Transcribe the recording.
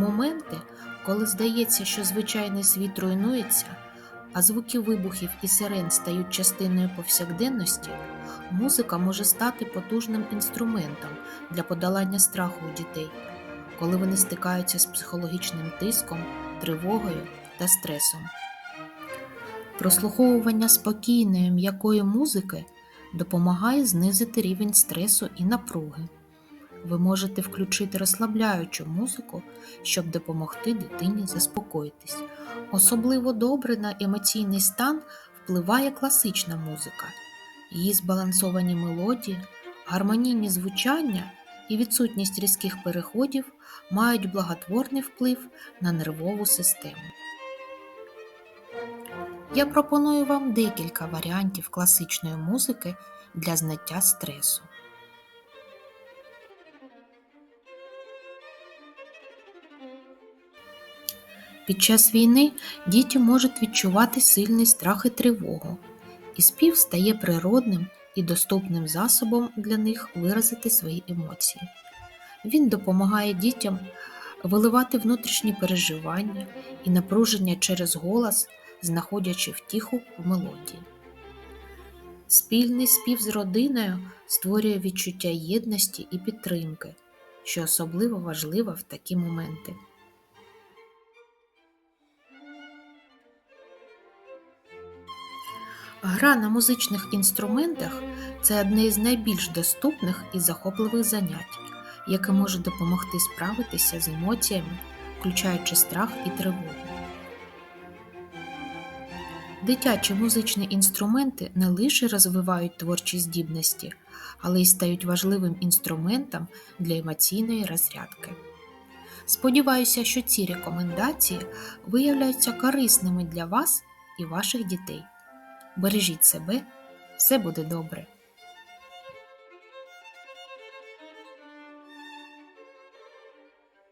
моменти, коли здається, що звичайний світ руйнується, а звуки вибухів і сирен стають частиною повсякденності, музика може стати потужним інструментом для подолання страху у дітей, коли вони стикаються з психологічним тиском, тривогою та стресом. Прослуховування спокійної м'якої музики допомагає знизити рівень стресу і напруги. Ви можете включити розслабляючу музику, щоб допомогти дитині заспокоїтись. Особливо добре на емоційний стан впливає класична музика. Її збалансовані мелодії, гармонійні звучання і відсутність різких переходів мають благотворний вплив на нервову систему. Я пропоную вам декілька варіантів класичної музики для зняття стресу. Під час війни діти можуть відчувати сильний страх і тривогу, і спів стає природним і доступним засобом для них виразити свої емоції. Він допомагає дітям виливати внутрішні переживання і напруження через голос, знаходячи втіху в мелодії. Спільний спів з родиною створює відчуття єдності і підтримки, що особливо важливо в такі моменти. Гра на музичних інструментах це одне із найбільш доступних і захопливих занять, яке може допомогти справитися з емоціями, включаючи страх і тривогу. Дитячі музичні інструменти не лише розвивають творчі здібності, але й стають важливим інструментом для емоційної розрядки. Сподіваюся, що ці рекомендації виявляються корисними для вас і ваших дітей. Бережіть себе, все буде добре.